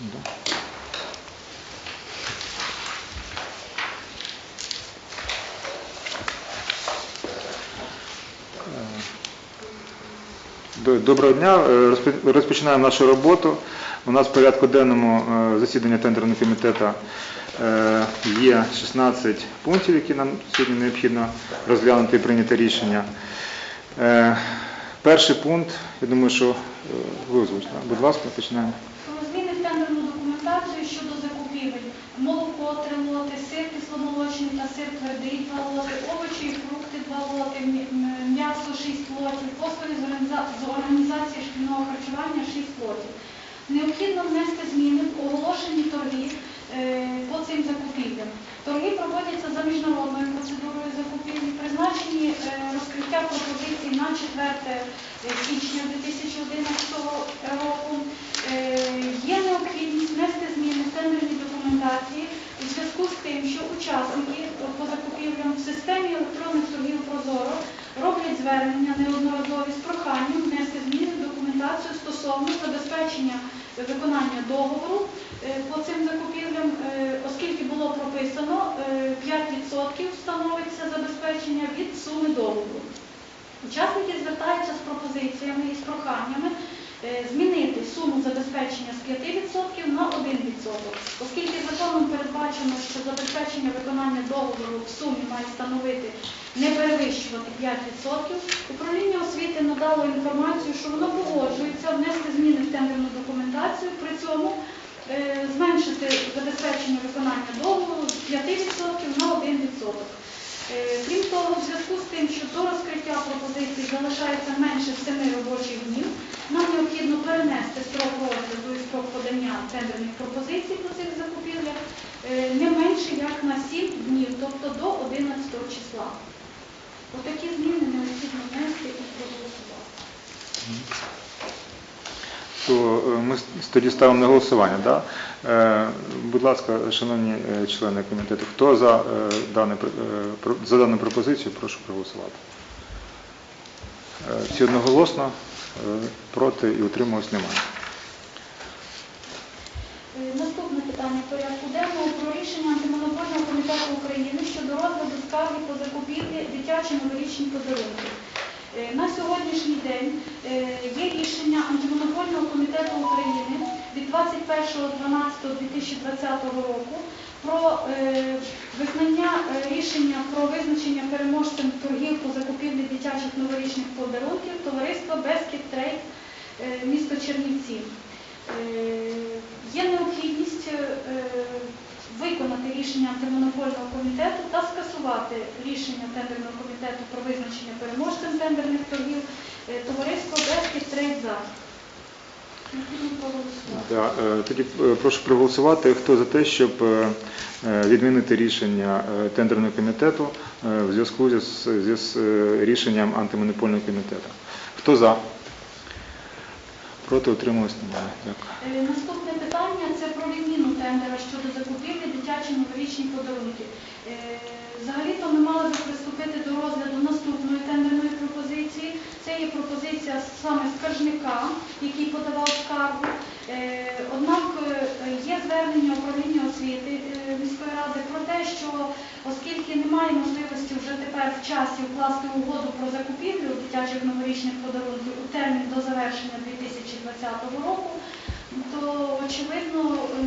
Да. Доброго дня. Е, Розпочинаємо нашу роботу. У нас в порядку денному е, засідання тендерного комітету е, є 16 пунктів, які нам сьогодні необхідно розглянути і прийняти рішення. Е, Перший пункт, я думаю, що е, ви озвучите. Будь ласка, починаємо. Про зміни в тендерну документацію щодо закупівель. Молоко, три лоти, сир та твердий, два лоти, овочі і фрукти, два лоти, м'ясо, шість лотів, послуги з організації шкільного харчування, шість лотів. Необхідно внести зміни в оголошені торги е, по цим закупівлям. Торги проводяться за міжнародною процедурою закупівлі, призначені е, розкриття пропозицій на 4 січня 2011 року. Е, Є необхідність внести зміни в тендерні документації у зв'язку з тим, що учасники по закупівлям в системі електронних торгів Прозоро роблять звернення неодноразові з проханням внести зміни в документацію стосовно забезпечення виконання договору е, по цим закупівлям, е, оскільки було прописано е, 5% становиться забезпечення від суми договору. Учасники звертаються з пропозиціями і з проханнями е, змінити суму забезпечення з 5% на 1%, оскільки законом передбачено, що забезпечення виконання договору в сумі має становити не перевищувати 5%. Управління освіти надало інформацію, що воно погоджується внести зміни в тендерну документацію, при цьому е, зменшити забезпечення виконання договору з 5% на 1%. Е, Крім того, в зв'язку з тим, що до розкриття пропозицій залишається менше 7 робочих днів, нам необхідно перенести строк розгляду і строк подання тендерних пропозицій по цих закупівлях е, не менше як на 7 днів, тобто до 11 числа. Отакі зміни необхідно внести і проголосувати. То е, ми тоді ставимо на голосування. Да? Е, Будь ласка, шановні е, члени комітету, хто за, е, про- за дану пропозицію, прошу проголосувати. Всі одноголосно, проти і утримувалось немає. Наступне питання порядку денного про рішення антимонопольного комітету України щодо розгляду скарги по закупівлі дитячі новорічні подарунки. На сьогоднішній день є рішення антимонопольного комітету України від 21.12.2020 року про е, визнання е, рішення про визначення переможцем торгів по закупівлі дитячих новорічних подарунків товариства Бескіт Трейд е, місто Чернівці. Є необхідність виконати рішення антимонопольного комітету та скасувати рішення тендерного комітету про визначення переможцем тендерних торгів товариство Бескіт Трейд Захід. Да, е, Тоді е, прошу проголосувати. Хто за те, щоб е, відмінити рішення тендерного комітету в зв'язку з е, рішенням антимонопольного комітету? Хто за? Проти утримувалось немає. Дякую. Наступне питання це про відміну тендера щодо закупівлі дитячі новорічні подарунки. Взагалі-то ми мали би приступити до розгляду наступної тендерної. Це є пропозиція саме скаржника, який подавав скаргу. Е, Однак е, є звернення управління освіти е, міської ради про те, що оскільки немає можливості вже тепер в часі укласти угоду про закупівлю дитячих новорічних подарунків у термін до завершення 2020 року, то очевидно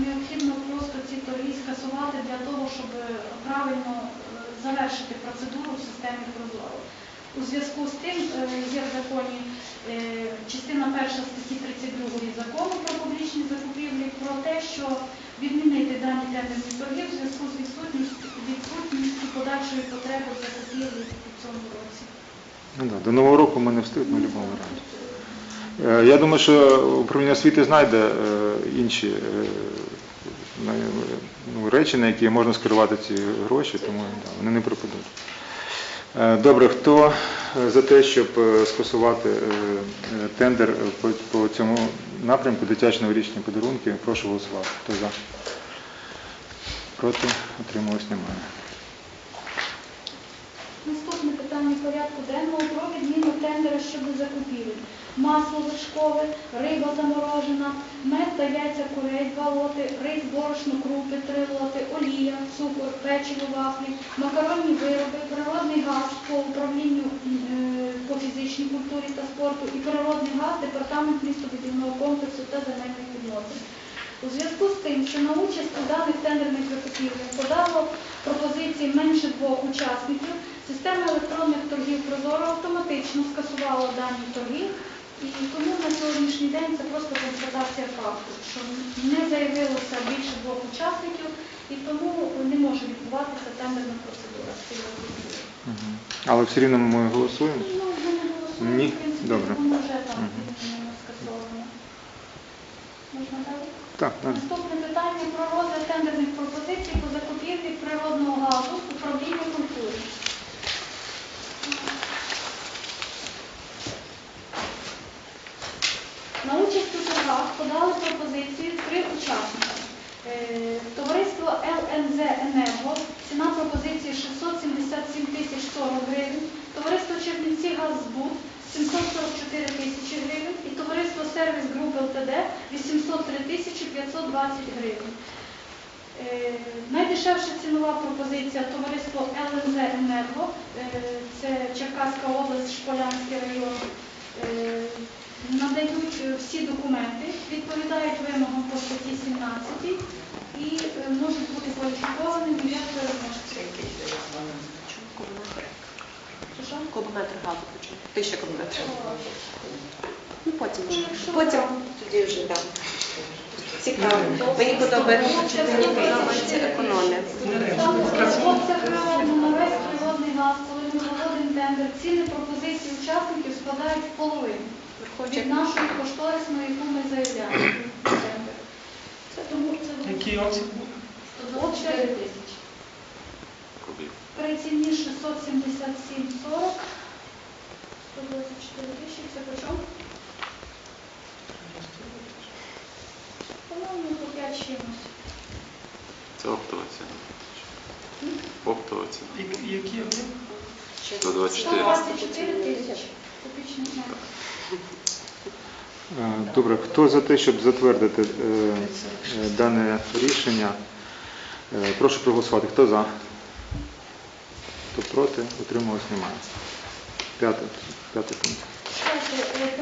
необхідно просто ці торги скасувати для того, щоб правильно завершити процедуру в системі Прозоро. У зв'язку з тим е, є в законі е, частина перша статті 32 закону про публічні закупівлі про те, що відмінити дані тендерні торги в зв'язку з відсутністю, подальшої потреби закупівлі у цьому році. Ну, да, До нового року ми не встигнемо в будь-якому варіанті. Е, Я думаю, що управління освіти знайде інші ну, речі, на які можна скерувати ці гроші, тому да, вони не пропадуть. Е, Добре, хто е, за те, щоб е, скасувати тендер по цьому напрямку дитячі новорічні подарунки, прошу голосувати. Хто за? Проти? отрималось немає. Наступне питання порядку денного про відміну тендера щодо закупівель. Масло вершкове, риба заморожена, мед та яйця курей 2 лоти, рис, борошно, крупи 3 лоти, олія, цукор, печиво, вафлі, макаронні вироби, природний газ по управлінню е, по фізичній культурі та спорту і природний газ департамент містобудівного комплексу та земельних відносин. У зв'язку з тим, що на участь у даних тендерних закупівлях подало пропозиції менше двох учасників, система електронних торгів Прозоро автоматично скасувала дані торги, і тому на сьогоднішній день це просто констатація факту, що не заявилося більше двох учасників, і тому не може відбуватися тендерна процедура закупівлі. Але все рівно ми голосуємо. Ну, ми не голосуємо, Ні? в принципі, Добре. воно вже там Мгм. скасовано. Можна далі? Так, далі. Наступне питання про розгляд тендерних пропозицій по закупівлі природного газу управління культури. На участь у торгах подали пропозицію три учасники. Е, Товариство ЛНЗ Енерго, ціна пропозиції 677 тисяч 40 гривень, товариство Чернівці Газзбут 744 тисячі гривень і товариство Сервіс Груп ЛТД 803 тисячі 520 гривень. Е, Найдешевша цінова пропозиція товариство ЛНЗ Енерго, е, це Черкаська область, Шполянський район. Надають е, всі документи, відповідають вимогам по статті 17 і е, можуть бути кваліфікованими як переможці. Кубометр газу почув. Тисяча кубометрів. Ну потім вже. Потім тоді вже там. Цікаво. Мені подобається, мені подобається економія. Обсяг природного на весь природний газ, коли ми проводимо тендер, ціни пропозиції учасників складають в половину Хоче від нашої кошторисної, яку ми заявляємо. Це тому це Який обсяг був? От 4 тисячі. При ціні 677,40, 124 тисячі, це по чому? По-моєму, по 5 чимось. Це оптова ціна. Оптова ціна. Які- Які об'єм? 124. 124 тисячі. Копічний метр. Е, Добре, хто за те, щоб затвердити е, е, дане рішення? Прошу проголосувати. Хто за? Хто проти? Утримувалось немає. П'ятий пункт.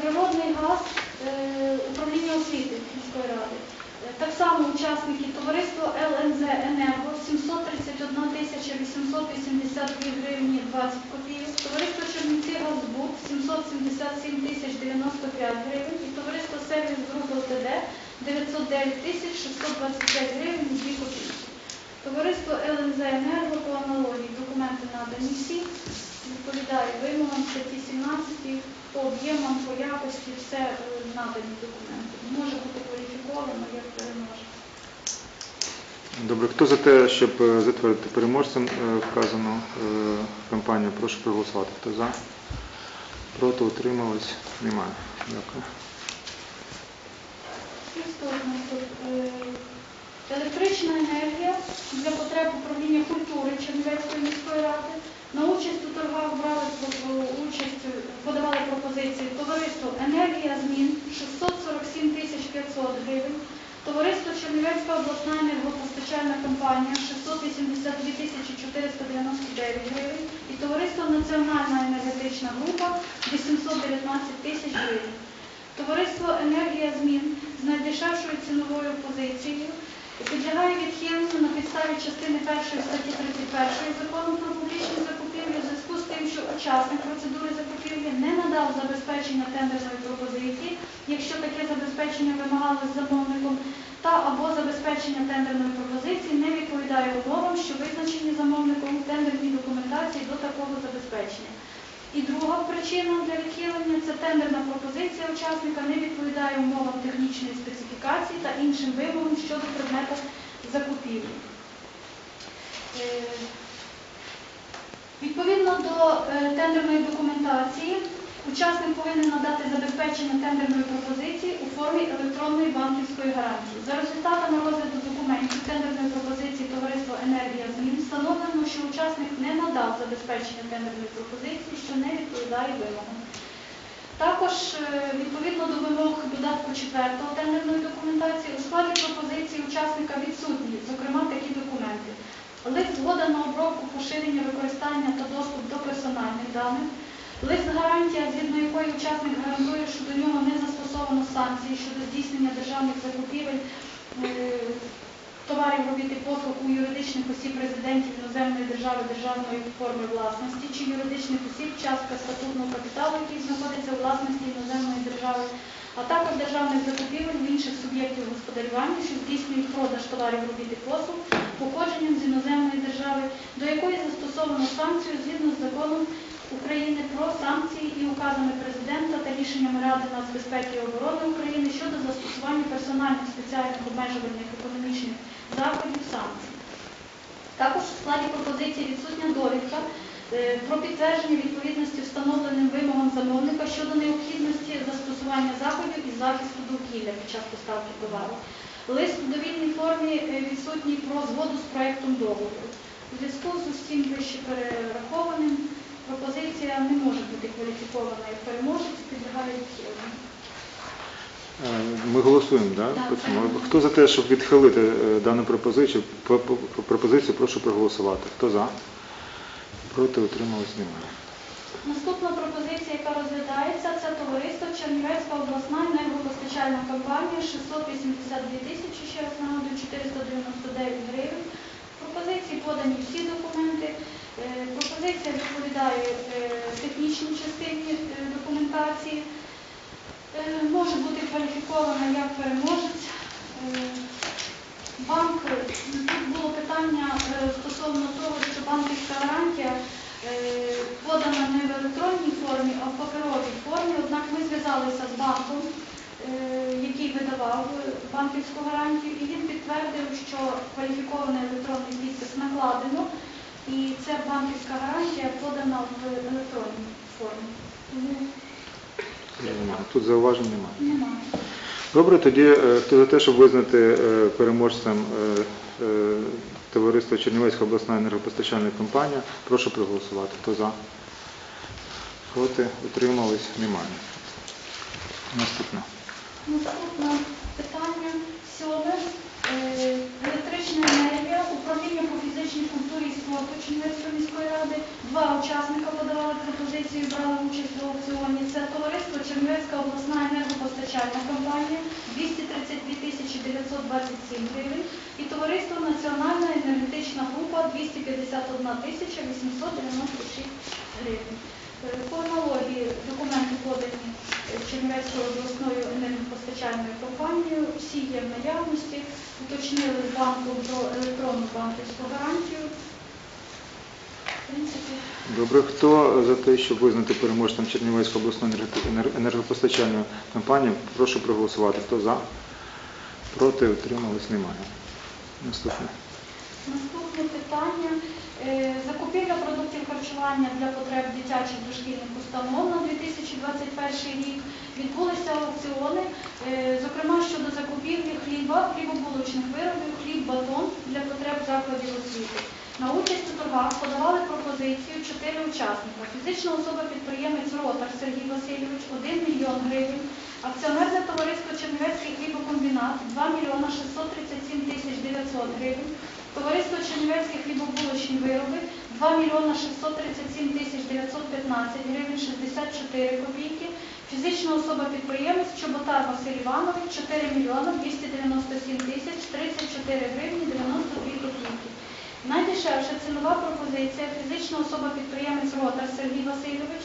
Природний газ управління освіти міської ради. Так само учасники товариство ЛНЗ Енерго 731 тисяча 882 гривні 20 копійок, товариство Чернівці Газбуд 777 тисяч 95 гривень і товариство Сервіс Груп ЛТД 909 тисяч 625 гривень 2 копійки. Товариство ЛНЗ Енерго по аналогії документи надані всі, відповідає вимогам статті 17, по об'ємам, по якості, все е, надані документи. Може бути Добре, хто за те, щоб е, затвердити переможцем е, вказану е, компанію? Прошу проголосувати. Хто за? Проти утримались? Немає. Дякую. Електрична енергія для потреб управління культури Чернівецької міської ради. На участь у торгах брали участь, подавали пропозиції. Товариство Енергія змін 647 тисяч 500 гривень, товариство Чернівецька обласна енергопостачальна компанія 682 тисячі 499 гривень. І товариство Національна енергетична група 819 тисяч гривень. Товариство Енергія змін з найдешевшою ціновою позицією підлягає відхиленню на підставі частини 1 статті 31 закону про публічні закупівлі у зв'язку з тим, що учасник процедури закупівлі не надав забезпечення тендерної пропозиції, якщо таке забезпечення вимагалось замовником, та або забезпечення тендерної пропозиції не відповідає умовам, що визначені замовником у тендерній документації до такого забезпечення. І друга причина для відхилення це тендерна пропозиція учасника не відповідає умовам технічної специфікації та іншим вимогам щодо предмета закупівлі. Е, Відповідно до е, тендерної документації, учасник повинен надати забезпечення тендерної пропозиції у формі електронної банківської гарантії. За результатами розгляду документів тендерної пропозиції товариства Енергія змін встановлено, що учасник не надав забезпечення тендерної пропозиції, що не відповідає вимогам. Також е, відповідно до вимог додатку 4 тендерної документації у складі пропозиції учасника відсутні, зокрема такі документи. Лист згода на обробку, поширення, використання та доступ до персональних даних. Лист гарантія, згідно якої учасник гарантує, що до нього не застосовано санкції щодо здійснення державних закупівель е, товарів, робіт і послуг у юридичних осіб резидентів іноземної держави державної форми власності чи юридичних осіб, частка статутного капіталу, який знаходиться у власності іноземної держави, а також державних закупівель в інших суб'єктів господарювання, що здійснюють продаж товарів, робіт і послуг походженням з іноземної держави, до якої застосовано санкцію згідно з законом України про санкції і указами президента та рішеннями Ради нацбезпеки і оборони України щодо застосування персональних спеціальних обмежувальних економічних заходів санкцій. Також у складі пропозиції відсутня довідка е, про підтвердження відповідності встановленим вимогам замовника щодо необхідності застосування заходів із захисту довкілля під час поставки товару. Лист у довільній формі е, відсутній про згоду з проектом договору. У зв'язку з усім вище перерахованим пропозиція не може бути кваліфікована як переможець, підлягає відхиленню. Е, Ми голосуємо, да? Так. Хто за те, щоб відхилити е, дану пропозицію, По- по- по- пропозицію, прошу проголосувати. Хто за? Проти утримались немає. Наступна пропозиція, яка розглядається, це товариство Чернівецька обласна енергопостачальна компанія 682 тисячі, ще раз нагадую, 499 гривень. Пропозиції подані всі документи. Е, Пропозиція відповідає е, технічній частині е, документації. Може бути кваліфікована як переможець. Банк, тут було питання стосовно того, що банківська гарантія подана не в електронній формі, а в паперовій формі. Однак ми зв'язалися з банком, який видавав банківську гарантію, і він підтвердив, що кваліфікований електронний підпис накладено, і ця банківська гарантія подана в електронній формі. Немає. Тут зауважень немає. немає. Добре, тоді е, хто за те, щоб визнати е, переможцем е, товариство Чернівецька обласна енергопостачальна компанія, прошу проголосувати. Хто за? Проти? Утримались? Немає. Наступне. Наступне питання сьоме. Е, Електрична енергія, управління по фізичній культурі і спорту Чернівецької міської ради. Два учасника подавали пропозицію брали участь в аукціоні. Це товариство Чернівецька обласна енергопостачальна компанія 232 тисячі 927 гривень і товариство Національна енергетична група 251 тисяча 896 гривень. По аналогії документи подані Чернівецькою обласною енергопостачальною компанією, всі є в наявності, уточнили з банком про електронну банківську гарантію. Добре, хто за те, щоб визнати переможцем Чернівецьку обласну енерго- енер- енергопостачальну компанію, прошу проголосувати. Хто за? Проти? Утримались? Немає. Наступне. Наступне питання. Е, Закупівля продуктів харчування для потреб дитячих дошкільних установ на 2021 рік. Відбулися аукціони, е, зокрема щодо закупівлі хліба, хлібобулочних виробів, хліб, батон для потреб закладів освіти. На участь у торгах подавали пропозицію чотири учасника. Фізична особа-підприємець Ротар Сергій Васильович 1 мільйон гривень, акціонерне товариство Чернівецький хлібокомбінат 2 мільйона 637 тисяч 900 гривень, товариство Чернівецькі хлібобулочні вироби 2 мільйона 637 тисяч 915 гривень 64 копійки, фізична особа-підприємець Чоботар Василь Іванович 4 мільйона 297 тисяч 34 гривні 92 копійки. Найдешевша цінова пропозиція фізична особа-підприємець Ротар Сергій Васильович.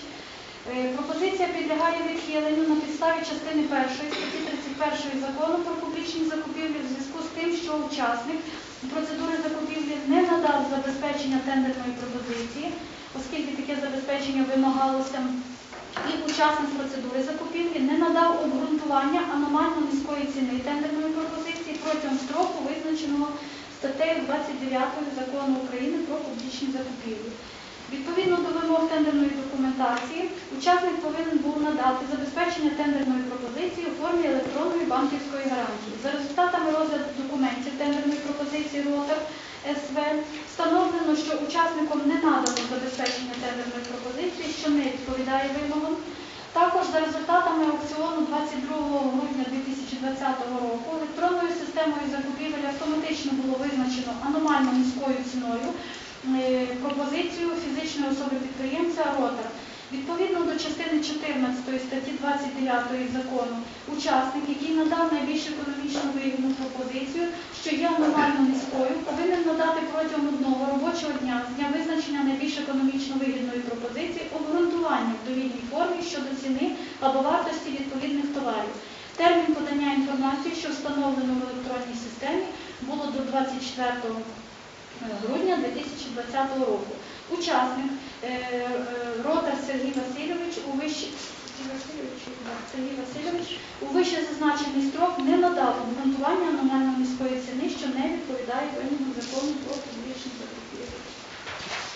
Е, Пропозиція підлягає відхиленню на підставі частини першої статті 31 закону про публічні закупівлі в зв'язку з тим, що учасник процедури закупівлі не надав забезпечення тендерної пропозиції, оскільки таке забезпечення вимагалося, і учасник процедури закупівлі не надав обґрунтування аномально низької ціни тендерної пропозиції протягом строку, визначеного статтею 29 закону України про публічні закупівлі. Відповідно до вимог тендерної документації, учасник повинен був надати забезпечення тендерної пропозиції у формі електронної банківської гарантії. За результатами розгляду документів тендерної пропозиції РОТАР СВ встановлено, що учасником не надано забезпечення тендерної пропозиції, що не відповідає вимогам. Також за результатами аукціону 22 грудня 2020 року електронною системою закупівель автоматично було визначено аномально низькою ціною е, пропозицію фізичної особи підприємця Ротор. Відповідно до частини 14 статті 29 закону, учасник, який надав найбільш економічно вигідну пропозицію, що є аномально низькою, повинен надати протягом одного робочого дня з дня визначення найбільш економічно вигідної пропозиції обґрунтування в довільній формі щодо ціни або вартості відповідних товарів. Термін подання інформації, що встановлено в електронній системі, було до 24 грудня 2020 року. Учасник Ротар Сергій Васильович у вищі Сергій Васильович, у вище зазначений строк не надав обґрунтування аномально низької ціни, що не відповідає вимогам закону про публічні закупівлі.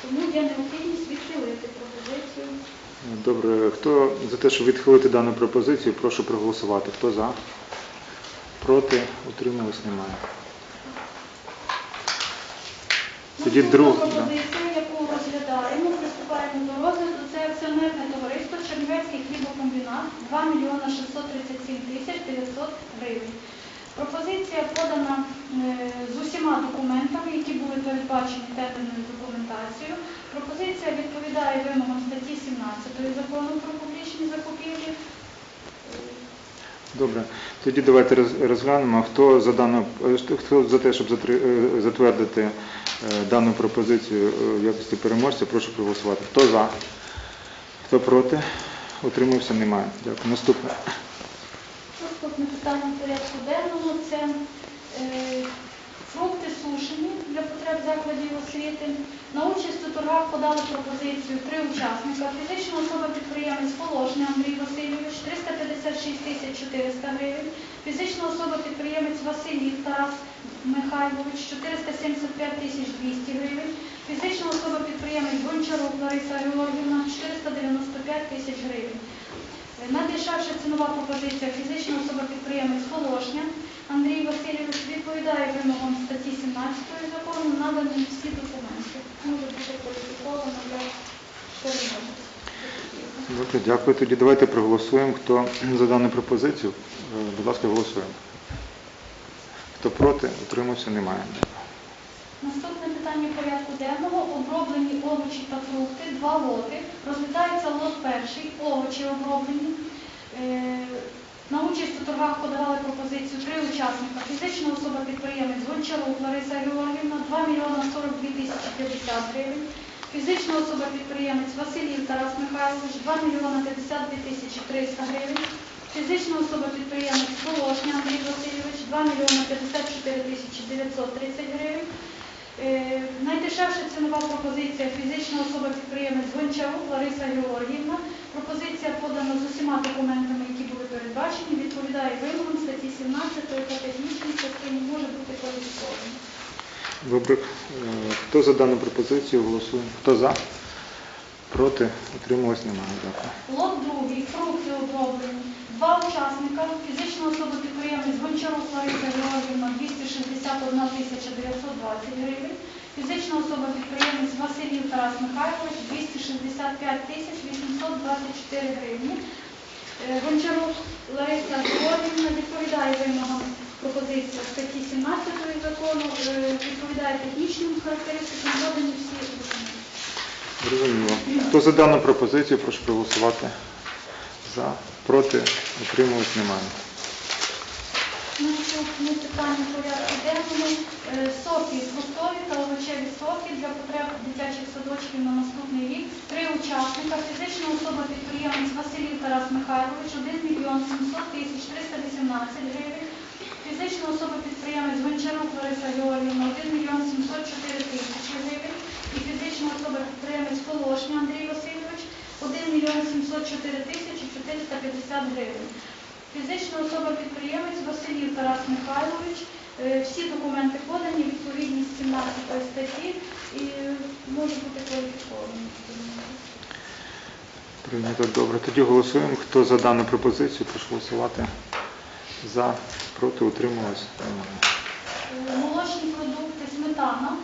Тому є необхідність відхилити пропозицію. Добре, хто за те, щоб відхилити дану пропозицію, прошу проголосувати. Хто за? Проти? Утримались? Немає. Тоді Наступна друг, пропозиція, яку розглядаємо, приступаємо до розгляду, це акціонерне товариство Чернівецький хлібокомбінат 2 мільйона 637 тисяч 900 гривень. Пропозиція подана е, з усіма документами, які були передбачені термінною документацією. Пропозиція відповідає вимогам статті 17 закону про публічні закупівлі. Добре. Тоді давайте розглянемо, хто за дану е, хто за те, щоб е, затвердити дану пропозицію е, в якості переможця, прошу проголосувати. Хто за? Хто проти? Утримався? Немає. Дякую. Наступне. Наступне питання порядку денному це е, фрукти сушені для потреб закладів освіти. На участь у торгах подали пропозицію три учасника. Фізична особа підприємець Положний Андрій Васильович 356 тисяч 400 гривень. Фізична особа підприємець Василів Тарас Михайлович 475 тисяч 200 гривень. Фізична особа підприємець Гончарук Лариса Георгівна 495 тисяч гривень. Найдешевша цінова пропозиція фізична особа підприємець Волошня Андрій Васильович відповідає вимогам статті 17 закону, надані всі документи. Може бути кваліфіковано для переможця. Добре, дякую. Тоді давайте проголосуємо. Хто за дану пропозицію, Е, будь ласка, голосуємо. Хто проти, утримався? Немає. Наступне питання порядку денного оброблені овочі та фрукти, два лоти. Розглядається лот перший, овочі оброблені. Е, На участь у торгах подавали пропозицію три учасника. Фізична особа підприємець Гончарук Лариса Георгівна 2 мільйона 42 тисячі 50 гривень. Фізична особа підприємець Василів Тарас Михайлович 2 мільйона 52 тисячі 300 гривень. Фізична особа підприємець Волошня Андрій Васильович 2 мільйона 54 тисячі 930 гривень. Е, Найдешевша цінова пропозиція фізична особа підприємець Гончарук Лариса Георгіївна. Пропозиція подана з усіма документами, які були передбачені, відповідає вимогам статті 17 та технічній частині може бути кваліфікована. Добре. Е, Хто за дану пропозицію голосує? Хто за? Проти? Утрималось? Немає. Дякую. Лот другий, фрукти оброблені. Учасника, фізична особа підприємець Гончарук Лариса Георгіївна 261 тисяча 920 гривень. Фізична особа підприємець Василів Тарас Михайлович 265 тисяч 824 гривні. Е, Лариса Георгіївна відповідає вимогам пропозиції статті 17 закону, е, відповідає технічним характеристикам, додані всі документи. Хто за дану пропозицію, прошу проголосувати. За. Проти? Утрималось? Немає. Наступне питання порядку денному. Е, Соки, фруктові та овочеві соки для потреб дитячих садочків на наступний рік. Три учасника. Фізична особа підприємець Василів Тарас Михайлович 1 мільйон 700 тисяч 318 гривень. Фізична особа підприємець Гончарук Лариса Георгіївна 1 мільйон 704 тисячі гривень. І фізична особа підприємець Волошня Андрій Васильович 1 мільйон 704 тисячі 450 гривень. Фізична особа підприємець Василів Тарас Михайлович. Е, Всі документи подані, відповідність 17 статті і може бути кваліфіковані. Прийнято добре. Тоді голосуємо. Хто за дану пропозицію, прошу голосувати. За. Проти? Утрималось? Е, Молочні продукти, сметана.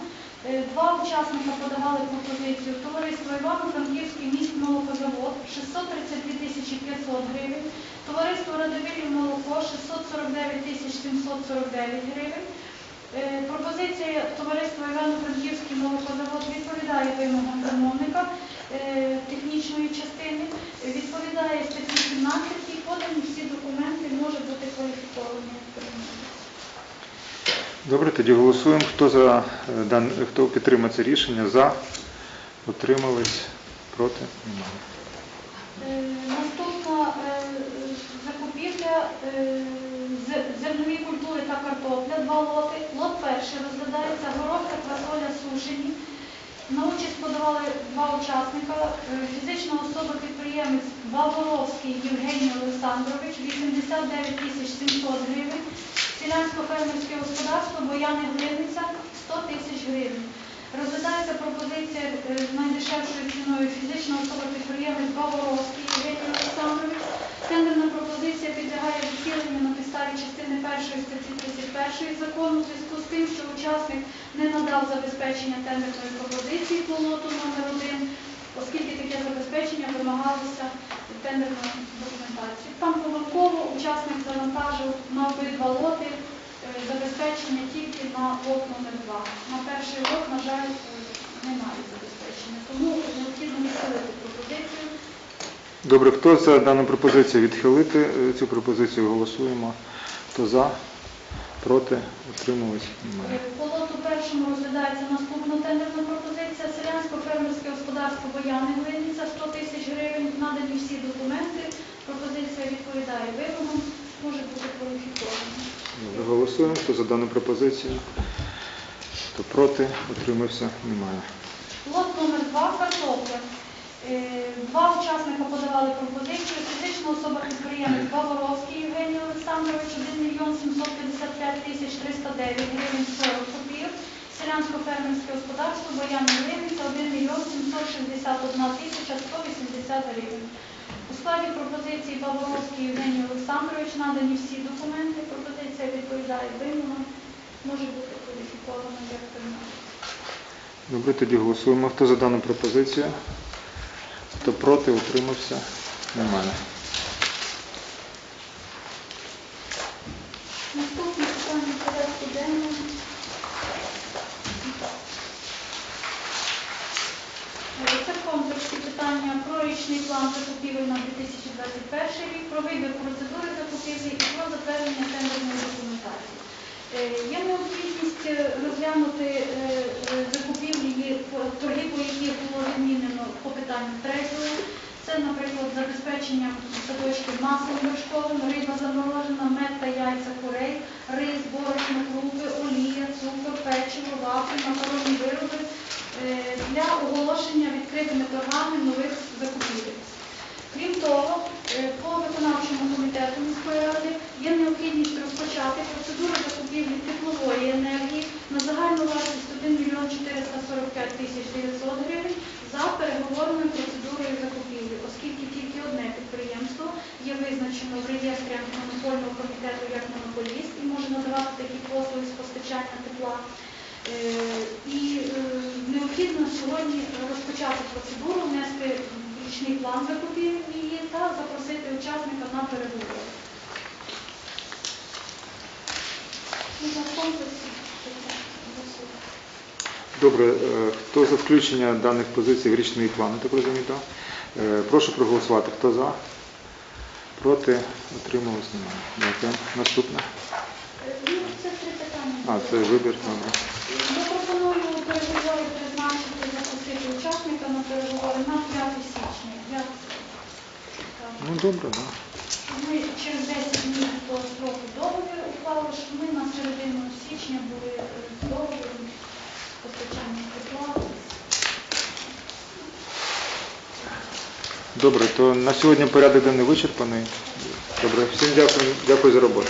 Е, Два учасника подавали пропозицію. Товариство Івано-Франківський міст молокозавод 632 тисячі 500 гривень. Товариство Радовилів молоко 649 тисяч 749 гривень. Е, Пропозиція товариства Івано-Франківський молокозавод відповідає вимогам замовника е, технічної частини, відповідає статті 17 і всі документи може бути кваліфіковані. Добре, тоді голосуємо. Хто за е, хто підтримує це рішення? За, утримались, проти? Немає. Е, Наступна е, закупівля зернові культури та картопля, два лоти. Лот перший розглядається горох та квасоля сушені. На участь подавали два учасника. Фізична особа підприємець Баворовський Євгеній Олександрович 89 тисяч 700 гривень. Селянсько-фермерське господарство Бояни Глиниця 100 тисяч гривень. Розглядається пропозиція е, найдешевшою ціною фізична особа підприємець Баворовський Євгеній Олександрович. Тендерна пропозиція підлягає відхиленню на підставі частини першої статті 31 закону в зв'язку з тим, що учасник не надав забезпечення тендерної пропозиції по лоту номер 1 оскільки таке забезпечення вимагалося тендерної документації. Там помилково учасник завантажив на обидва лоти е, забезпечення тільки на лот номер 2 На перший лот, на жаль, е, немає забезпечення. Тому необхідно відхилити пропозицію. Добре, хто за дану пропозицію відхилити е, цю пропозицію? Голосуємо. Хто за, проти, утримались? Немає. Е, По лоту першому розглядається наступна тендерна пропозиція. Селянсько-фермерське господарство Бояни Глиниця 100 тисяч гривень. Надані всі документи. Пропозиція відповідає вимогам, може бути кваліфікована. Добре, голосуємо. Хто за дану пропозицію? Хто проти, утримався? Немає. Лот номер 2 картопля. Е, Два учасника подавали пропозицію. Фізична особа підприємець Баворовський Євгеній Олександрович 1 мільйон 755 тисяч 309 гривень 40 копійок. Селянсько-фермерське господарство Боян Гривниця 1 мільйон 761 тисяча 180 гривень. У складі пропозиції Баворовський Євгеній Олександрович надані всі документи. Пропозиція відповідає вимогам, може бути кваліфікована як приймати. Добре, тоді голосуємо. Хто за дану пропозицію? Хто проти, утримався? Немає. Наступне питання порядку денного. Е, Це комплексні питання про річний план закупівель на 2021 рік, про вибір процедури закупівлі і про затвердження тендерної документації. Е, Є необхідність е, розглянути е, е, закупівлі, є- по- торги, по яких було відмінено по питанню третього. Це, наприклад, забезпечення садочків масовим вершковим, риба заморожена, мед та яйця курей, рис, борошно, крупи, олія, цукор, вафлі, макаронні вироби е, для оголошення відкритими торгами нових закупівель. Крім того, е, по виконавчому комітету міської ради є необхідність розпочати процедуру закупівлі теплової енергії на загальну вартість 1 мільйон 445 тисяч 900 гривень за переговорною процедурою закупівлі, оскільки тільки одне підприємство є визначено в реєстрі антимонопольного комітету як монополіст і може надавати такі послуги з постачання тепла. Е, І е, необхідно сьогодні розпочати процедуру, внести річний план закупівлі та запросити учасника на переговори. Добре, е, хто за включення даних позицій в річний план, так розумію, так? Прошу проголосувати. Хто за? Проти? Утрималось? Немає. Дякую. Наступне. Ну, це три питання. А, це вибір. Добре. Я пропоную переговори призначити, запросити учасника на 5 січня. Я. Ну, добре, так. Ми через 10 днів до строку договору уклали, що ми на середину січня були е, з договором постачання тепла. Добре, то на сьогодні порядок денний вичерпаний. Добре, всім дякую, дякую за роботу.